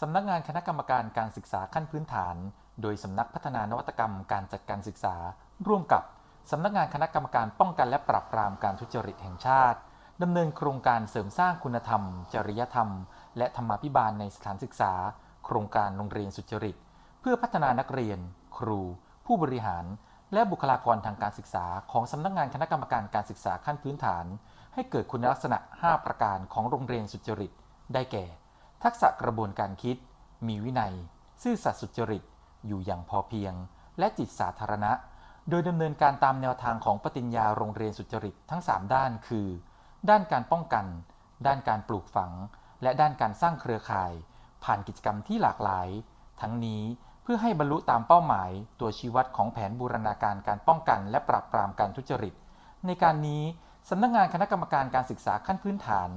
สำนักงานคณะกรรมการการศึกษาขั้นพื้นฐาน โดยสำนักพัฒนานวัตกรรมการจัดการศึกษา ร่วมกับสำนักงานคณะกรรมการป้องกันและปราบปรามการทุจริตแห่งชาติดำเนินโครงการเสริมสร้างคุณธรรม จริยธรรม และธรรมาภิบาลในสถานศึกษา โครงการโรงเรียนสุจริต เพื่อพัฒนานักเรียน ครู ผู้บริหาร และบุคลากรทางการศึกษา ของสำนักงานคณะกรรมการการศึกษาขั้นพื้นฐาน ให้เกิดคุณลักษณะ 5 ประการของโรงเรียนสุจริต ได้แก่ ทักษะกระบวนการคิด มีวินัย ซื่อสัตย์สุจริต อยู่อย่างพอเพียง และจิตสาธารณะ โดยดำเนินการตามแนวทางของปฏิญญาโรงเรียนสุจริตทั้ง 3 ด้านคือ ด้านการป้องกัน ด้านการปลูกฝัง และด้านการสร้างเครือข่าย ผ่านกิจกรรมที่หลากหลาย ทั้งนี้เพื่อให้บรรลุตามเป้าหมาย ตัวชี้วัดของแผนบูรณาการการป้องกัน และปราบปรามการทุจริต ในการนี้สำนักงานคณะกรรมการการศึกษาขั้นพื้นฐาน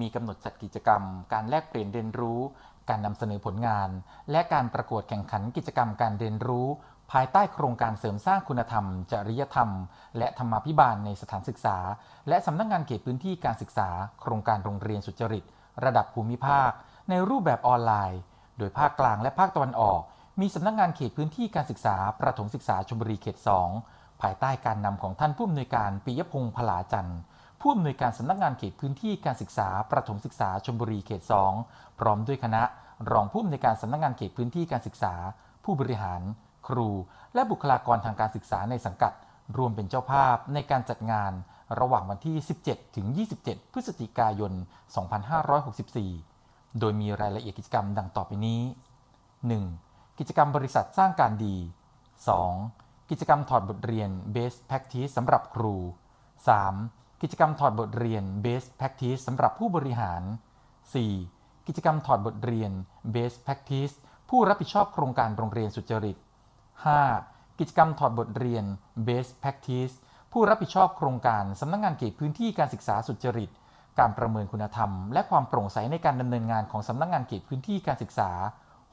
มีกำหนดจัดกิจกรรม การแลกเปลี่ยนเรียนรู้ การนำเสนอผลงาน และการประกวดแข่งขันกิจกรรมการเรียนรู้ ภายใต้โครงการเสริมสร้างคุณธรรม จริยธรรม และธรรมาภิบาลในสถานศึกษา และสำนักงานเขตพื้นที่การศึกษา โครงการโรงเรียนสุจริต ระดับภูมิภาค ในรูปแบบออนไลน์ โดยภาคกลางและภาคตะวันออก มีสำนักงานเขตพื้นที่การศึกษา ประถมศึกษาชลบุรีเขต 2 ภายใต้การนำของท่านผู้อำนวยการปิยพงษ์พลาจันทร์ ผู้อำนวยการสำนักงานเขตพื้นที่การศึกษาประถมศึกษาชลบุรีเขต 2 พร้อมด้วยคณะ รองผู้อำนวยการสำนักงานเขตพื้นที่การศึกษา ผู้บริหาร ครู และบุคลากรทางการศึกษาในสังกัด รวมเป็นเจ้าภาพในการจัดงาน ระหว่างวันที่ 17 ถึง 27 พฤศจิกายน 2564 โดยมีรายละเอียดกิจกรรมดังต่อไปนี้ 1. กิจกรรมบริษัทสร้างการดี 2. กิจกรรมถอดบทเรียน Best Practice สำหรับครู 3. กิจกรรมถอดบทเรียน Best Practice สำหรับผู้บริหาร 4. กิจกรรมถอดบทเรียน Best Practice ผู้รับผิดชอบโครงการโรงเรียนสุจริต 5. กิจกรรมถอดบทเรียน Best Practice ผู้รับผิดชอบโครงการสำนักงงานเขตพื้นที่การศึกษาสุจริต การประเมินคุณธรรม และความโปร่งใสในการดำเนินงานของสำนักงงานเขตพื้นที่การศึกษา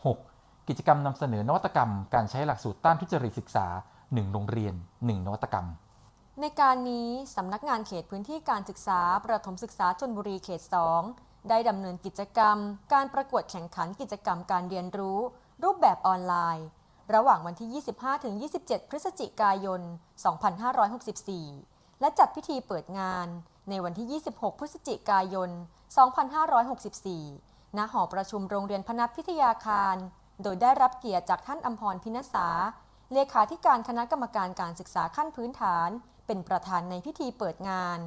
6. กิจกรรมนำเสนอนวัตกรรม การใช้หลักสูตรต้านทุจริตศึกษา 1 โรงเรียน 1 นวัตกรรม ในการนี้สำนักงานเขตพื้นที่การศึกษา ประถมศึกษาชนบุรีเขต 2 ได้ดำเนินกิจกรรม การประกวดแข่งขันกิจกรรมการเรียนรู้ รูปแบบออนไลน์ ระหว่างวันที่ 25-27 พฤศจิกายน 2564 และจัดพิธีเปิดงาน ในวันที่ 26 พฤศจิกายน 2564 ณ หอประชุมโรงเรียนพนัสพิทยาคาร โดยได้รับเกียรติจากท่านอมพรพินษา เลขาธิการคณะกรรมการการศึกษาขั้นพื้นฐาน เป็นประธานในพิธีเปิดงาน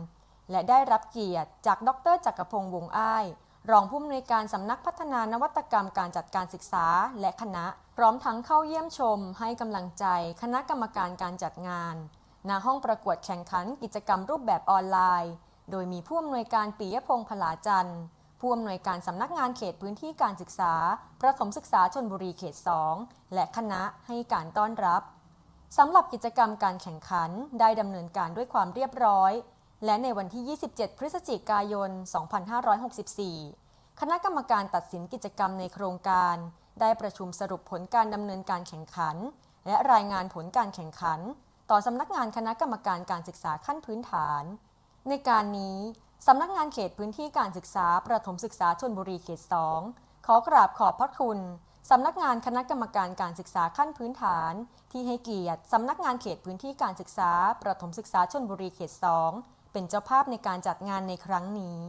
และได้รับเกียรติจากดรจักรพงษ์วงอ้าย รองผู้อำนวยการสำนักพัฒนานวัตกรรมการจัดการศึกษาและคณะ พร้อมทั้งเข้าเยี่ยมชม ให้กำลังใจ คณะกรรมการการจัดงานณห้องประกวดแข่งขันกิจกรรมรูปแบบออนไลน์ โดยมีผู้อำนวยการปิยพงษ์พลาจันทร์ ผู้อำนวยการสำนักงานเขตพื้นที่การศึกษา ประถมศึกษาชนบุรีเขต 2 และคณะให้การต้อนรับสำหรับกิจกรรมการแข่งขันได้ดำเนินการด้วยความเรียบร้อย และในวันที่ 27 พฤศจิกายน 2564 คณะกรรมการตัดสินกิจกรรมในโครงการ ได้ประชุมสรุปผลการดำเนินการแข่งขัน และรายงานผลการแข่งขัน ต่อสำนักงานคณะกรรมการการศึกษาขั้นพื้นฐาน ในการนี้สำนักงานเขตพื้นที่การศึกษาประถมศึกษาชนบุรีเขต 2 ขอกราบขอบพระคุณสำนักงานคณะกรรมการการศึกษาขั้นพื้นฐาน ที่ให้เกียรติสำนักงานเขตพื้นที่การศึกษาประถมศึกษาชนบุรีเขต 2 เป็นเจ้าภาพในการจัดงานในครั้งนี้